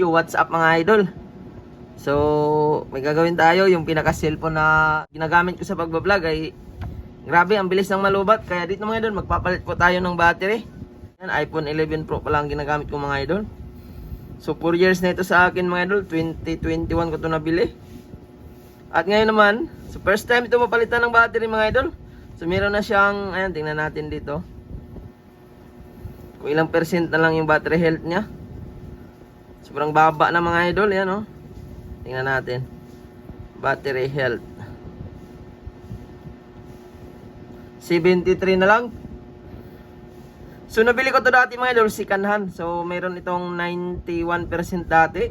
Yo, what's up mga idol? So, may gagawin tayo. Yung pinaka-cellphone na ginagamit ko sa pagbablog ay grabe, ang bilis ng malubat. Kaya dito mga idol, magpapalit po tayo ng battery. Yan, iPhone 11 Pro pa lang ang ginagamit ko mga idol. So, 4 years na ito sa akin mga idol. 2021 ko ito nabili. At ngayon naman, so first time ito mapalitan ng battery mga idol. So, meron na siyang, ayan, tingnan natin dito. Kung ilang percent na lang yung battery health niya. Sobrang baba na mga idol, yan oh. Tingnan natin. Battery health. 73 na lang. So nabili ko to dati mga idol, second hand. So mayroon itong 91% dati.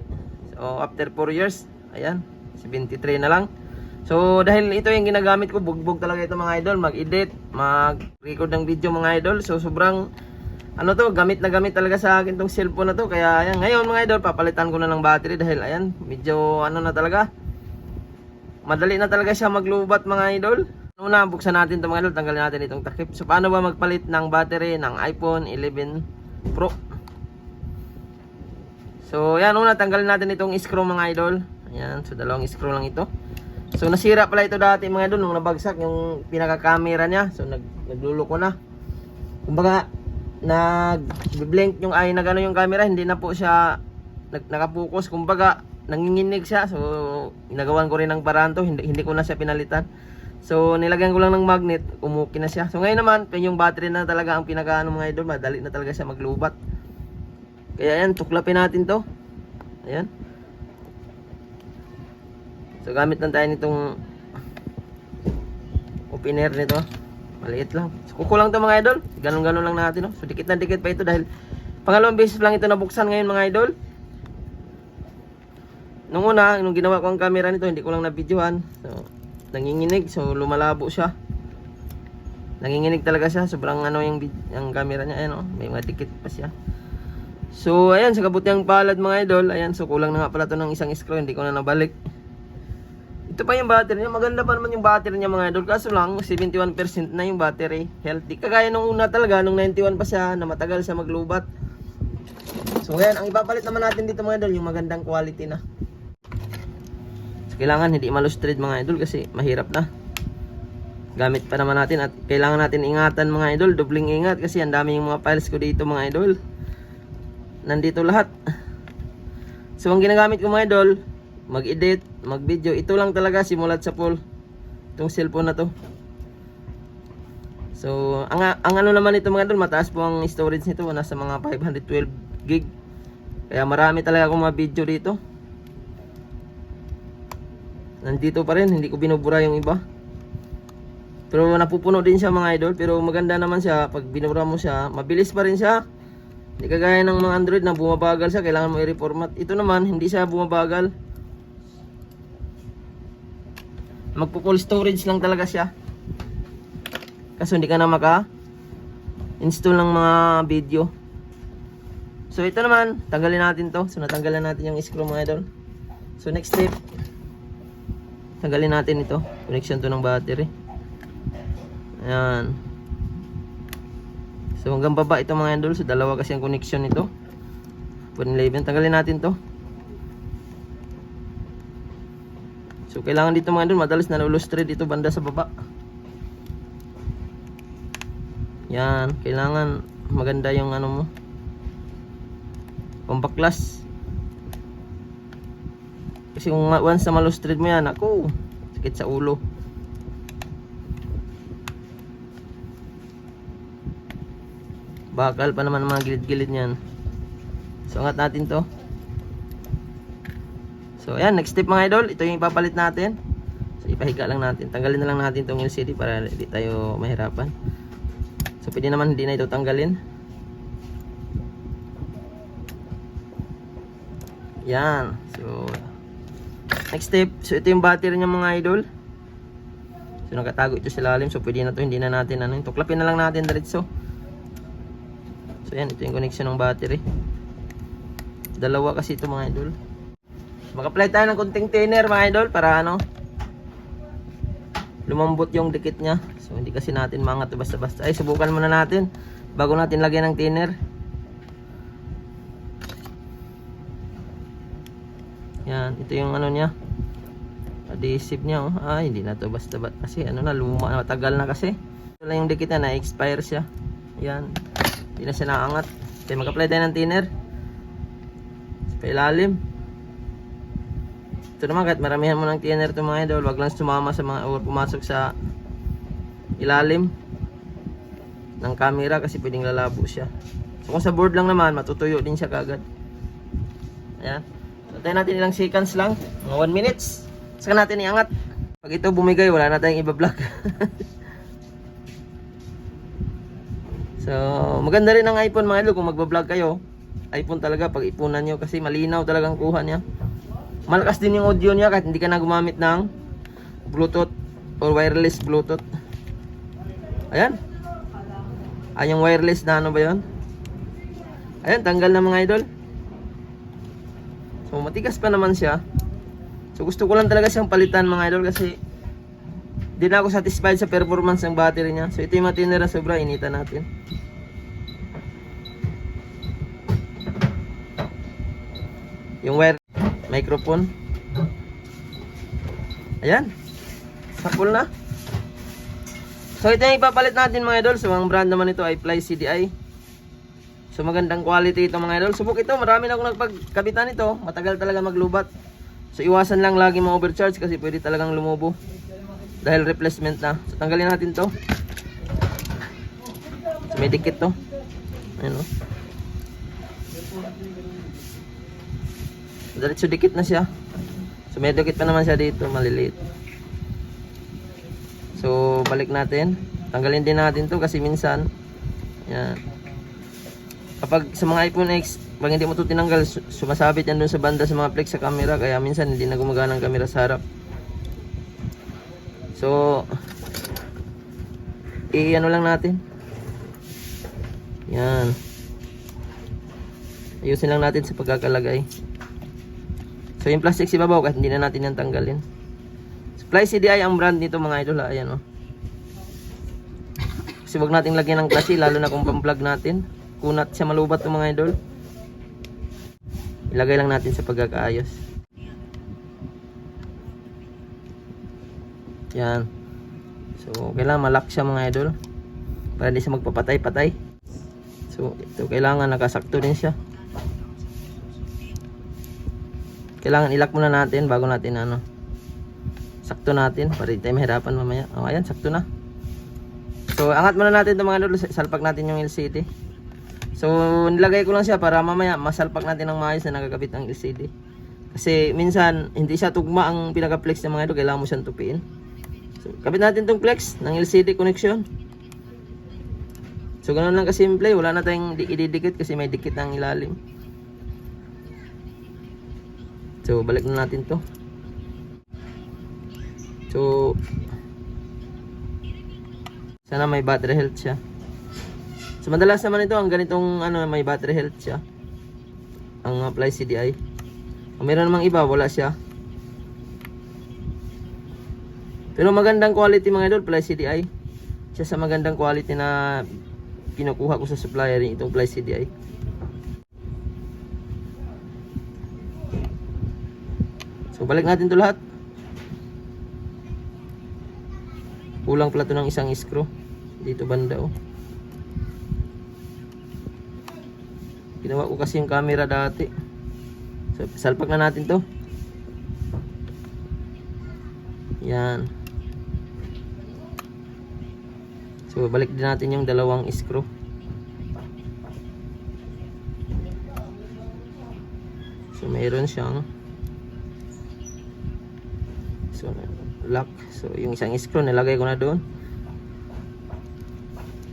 So after 4 years, ayan, 73 na lang. So dahil ito yung ginagamit ko, bugbog talaga ito mga idol, mag-edit, mag-record ng video mga idol. So sobrang ano to, gamit na gamit talaga sa akin tong cellphone na to. Kaya ayan, ngayon mga idol, papalitan ko na ng battery dahil ayan, medyo ano na talaga. Madali na talaga siya maglubat mga idol. Una, buksan natin ito mga idol, tanggalin natin itong takip. So paano ba magpalit ng battery ng iPhone 11 Pro? So yan, una tanggalin natin itong screw mga idol. Ayan, so dalawang screw lang ito. So nasira pala ito dati mga idol nung nabagsak yung pinaka-camera niya. So nag nagluloko na. Kumbaga nag-blink yung ay nagano yung camera, hindi na po siya nag nakapokus. Kumbaga nanginginig siya. So ginagawan ko rin ng paraan hindi, hindi ko na siya pinalitan. So nilagyan ko lang ng magnet, umuki na siya. So ngayon naman, yung battery na talaga ang pinaka ano mga idol, madali na talaga siya maglubat. Kaya yan, tuklapin natin to. Ayan. So gamit lang tayo nitong opener nito. Maliit lang. So kukulang to mga idol. Ganun-ganun lang natin. No? So dikit na dikit pa ito dahil pangalawang beses lang ito nabuksan ngayon mga idol. Nung una, nung ginawa ko ang camera nito, hindi ko lang na-videohan. So, nanginginig. So, lumalabo siya. Nanginginig talaga siya. Sobrang ano yung, yung camera niya. Ayan, oh. May mga dikit pa siya. So, ayan, sa kabutiang palad mga idol, ayan, so kulang na nga pala to ng isang screw, hindi ko na nabalik. Ito pa yung battery niya, maganda pa naman yung battery niya mga idol, kaso lang, 71% na yung battery, healthy. Kagaya nung una talaga, nung 91 pa siya, na matagal siya maglubat. So, ayan, ang ipapalit naman natin dito mga idol, yung magandang quality na. So, kailangan hindi malustrade mga idol kasi mahirap na. Gamit pa naman natin at kailangan natin ingatan mga idol, dobling ingat kasi ang dami yung mga files ko dito mga idol nandito lahat. So, ang ginagamit ko mga idol, mag-edit, mag-video, ito lang talaga simulat sa pool. Itong cellphone na to. So, ang, ang ano naman ito mga idol, mataas po ang storage nito, nasa mga 512 gig. Kaya marami talaga akong mga video dito. Nandito pa rin, hindi ko binubura yung iba. Pero napupuno din siya mga idol, pero maganda naman siya, pag binura mo siya, mabilis pa rin siya. Hindi kagaya ng mga Android na bumabagal siya, kailangan mo i-reformat. Ito naman, hindi siya bumabagal. Magpo-full storage lang talaga siya. Kaso hindi ka na maka install ng mga video. So ito naman, tanggalin natin to. So natanggalan natin yung screw mga idol. So next step, tanggalin natin ito. Connection to ng battery. Ayan. So hanggang baba ito mga idol. So dalawa kasi ang connection nito. 111. Tanggalin natin to. So kailangan dito mga idol. Madalas na thread dito banda sa baba. Yan. Kailangan maganda yung ano mo. Compactlas. Kasi kung once na malustred mo yan, ako, sakit sa ulo. Bakal pa naman mga gilid-gilid niyan. So, angat natin to. So, ayan, next step mga idol. Ito yung ipapalit natin. So, ipahiga lang natin. Tanggalin na lang natin tong LCD para hindi tayo mahirapan. So, pwede naman hindi na ito tanggalin. Yan. So, next step. So, ito yung battery niya mga idol. So, nakatago ito sa lalim. So, pwede na to Hindi na natin ano. Tuklapin na lang natin diretso. So yan, ito yung connection ng battery. Dalawa kasi ito mga idol. Mag-apply tayo ng konting thinner mga idol para ano lumambot yung dikit niya. So hindi kasi natin mangat basta-basta. Ay, subukan muna natin bago natin lagyan ng thinner. Yan, ito yung ano niya. Adhesive niya oh. Ay, hindi na to basta ba kasi ano na luma na matagal na kasi. Ito lang yung dikit na na-expire siya. Yan. Hindi na siya naangat. Kaya mag-apply tayo ng thinner. Sa pailalim. Ito naman kahit maramihan mo ng thinner ito mga idol, wag lang sumama sa mga or pumasok sa ilalim ng camera kasi pwedeng lalabo siya. So kung sa board lang naman, matutuyo din siya kagad. Ayan. So tayo natin ilang seconds lang, mga 1 minutes. Saka natin iangat. Pag ito bumigay, wala na tayong iba-block. so, maganda rin ang iPhone mga idol kung magba-vlog kayo. iPhone talaga pag ipunan nyo kasi malinaw talagang kuha niya. Malakas din yung audio niya kahit hindi ka na gumamit ng Bluetooth or wireless Bluetooth. Ayan. Ay, yung wireless na ano ba yun? Ayan, tanggal na mga idol. So, matigas pa naman siya. So, gusto ko lang talaga siyang palitan mga idol kasi di na ako satisfied sa performance ng battery niya. So, ito yung matinira sobra. Initan natin. Yung wire microphone. Ayan. Sakul na. So ito yung ipapalit natin mga idol. So ang brand naman ito ay Fly CDI. So magandang quality ito mga idol. Subok ito. Marami na akong nagpagkabitan ito. Matagal talaga maglubat. So iwasan lang lagi mga overcharge kasi pwede talagang lumubo. Dahil replacement na. So tanggalin natin to. So may dikit to. Ayan o. Diretso dikit na siya. So may dikit pa naman siya dito. Maliliit. So, balik natin. Tanggalin din natin to kasi minsan, yan. Kapag sa mga iPhone X, pag hindi mo to tinanggal, su- sumasabit yan dun sa banda sa mga flex sa camera, kaya minsan hindi na gumagana ang camera sa harap. So, i-ano lang natin. Yan. Ayusin lang natin sa pagkakalagay. So, yung plastic si babaw, kahit hindi na natin yan tanggalin. Fly CDI ang brand nito mga idol. Ayan oh. Kasi wag nating lagyan ng klase lalo na kung pang-vlog natin. Kunat siya malubat ng mga idol. Ilagay lang natin sa pagkakaayos. Yan. So, kailangan malak siya mga idol. Para hindi siya magpapatay-patay. So, ito kailangan nakasakto din siya. Kailangan ilak muna natin bago natin ano sakto natin para hindi tayo mahirapan mamaya. Oh, ayan sakto na. So angat muna natin itong mga idol salpak natin yung LCD so nilagay ko lang siya para mamaya masalpak natin ng maayos na nagkakabit ang LCD kasi minsan hindi siya tugma ang pinaka-flex ng mga idol. Kailangan mo siyang tupiin. So kabit natin itong flex ng LCD connection. So ganun lang kasimple. Wala na tayong di- ididikit kasi may dikit ang ilalim so balik na natin to So, sana may battery health siya. So, madalas naman ito, ang ganitong ano, may battery health siya. Ang apply CDI. Kung meron namang iba, wala siya. Pero magandang quality mga idol, Fly CDI. Siya sa magandang quality na kinukuha ko sa supplier itong Fly CDI. Balik natin to lahat. Kulang pala to ng isang screw. Dito banda oh. Ginawa ko kasi yung camera dati. So, salpak na natin to. Yan. So, balik din natin yung dalawang screw. So, mayroon siyang So, lock. So, yung isang screw nilagay ko na doon.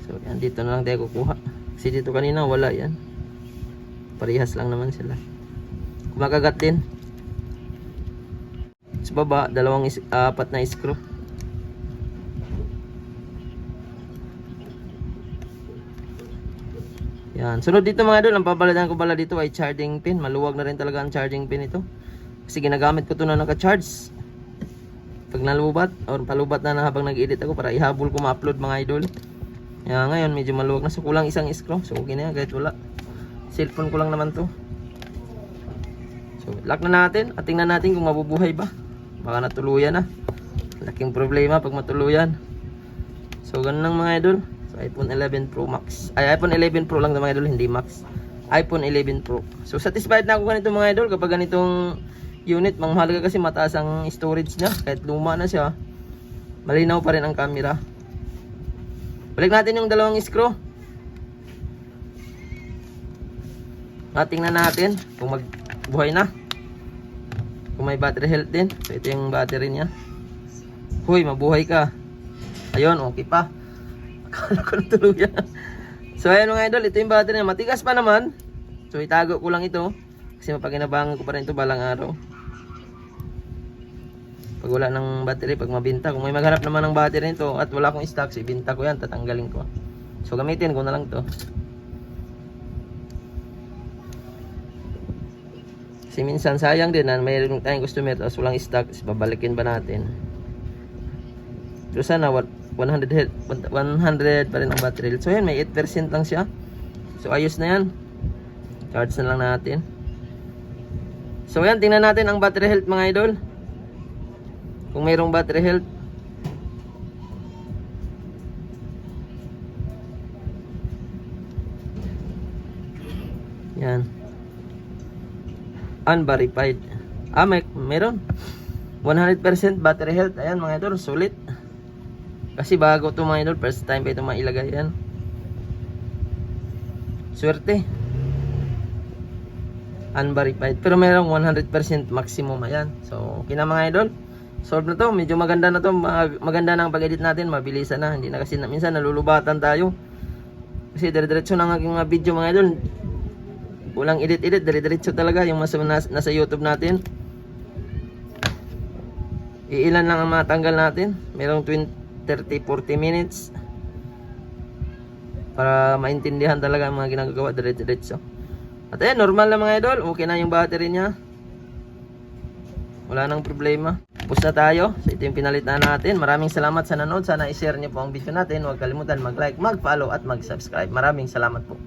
So, yan dito na lang tayo kukuha. Kasi dito kanina wala yan. Parehas lang naman sila. Kumakagat din. Sa baba, dalawang is- apat na screw. Yan. Sunod dito mga idol, ang papalitan ko pala dito ay charging pin. Maluwag na rin talaga ang charging pin ito. Kasi ginagamit ko to na naka-charge pag nalubat or palubat na na habang nag-edit ako para ihabol ko ma-upload mga idol. Kaya ngayon medyo maluwag na so kulang isang screw. So okay na yan kahit wala. Cellphone ko lang naman to. So, lock na natin at tingnan natin kung mabubuhay ba. Baka natuluyan na. Laking problema pag matuluyan. So, ganun lang mga idol. So, iPhone 11 Pro Max. Ay, iPhone 11 Pro lang na mga idol, hindi Max. iPhone 11 Pro. So, satisfied na ako ganito mga idol kapag ganitong unit. Mang mahalaga kasi mataas ang storage niya. Kahit luma na siya, malinaw pa rin ang camera. Balik natin yung dalawang screw. At tingnan natin kung magbuhay na. Kung may battery health din. So, ito yung battery niya. Huy, mabuhay ka. Ayun, okay pa. Akala ko natuluyan. so, ayan mga idol, ito yung battery niya. Matigas pa naman. So, itago ko lang ito. Kasi mapaginabangan ko pa rin ito balang araw. Pag wala ng battery, pag mabinta. Kung may maghanap naman ng battery nito at wala akong stock, so ibinta ko yan, tatanggalin ko. So, gamitin ko na lang to. Kasi minsan sayang din na mayroon tayong customer tapos walang stock, tapos babalikin ba natin? So sana what 100 head 100 pa rin ang battery. So yan may 8% lang siya. So ayos na yan. Charge na lang natin. So yan tingnan natin ang battery health mga idol. Kung mayroong battery health. Yan unverified. Ah, may, meron. 100% battery health. Ayan mga idol, sulit. Kasi bago to mga idol, first time pa ito mailagay yan. Swerte. Unverified. Pero merong 100% maximum. Ayan. So, okay na mga idol. Solve na to. Medyo maganda na to. Mag- maganda na ang pag-edit natin. Mabilisan na. Hindi na kasi na, minsan nalulubatan tayo. Kasi dire-diretso na ang aking mga video mga idol. Walang edit-edit, dire-diretso talaga yung mas nas, nasa YouTube natin. Iilan lang ang matanggal natin. Merong 20, 30, 40 minutes. Para maintindihan talaga ang mga ginagawa dire-diretso. At ayan, normal na mga idol. Okay na yung battery niya. Wala nang problema. Tapos na tayo. So ito yung pinalit na natin. Maraming salamat sa nanood. Sana i-share niyo po ang video natin. Huwag kalimutan mag-like, mag-follow at mag-subscribe. Maraming salamat po.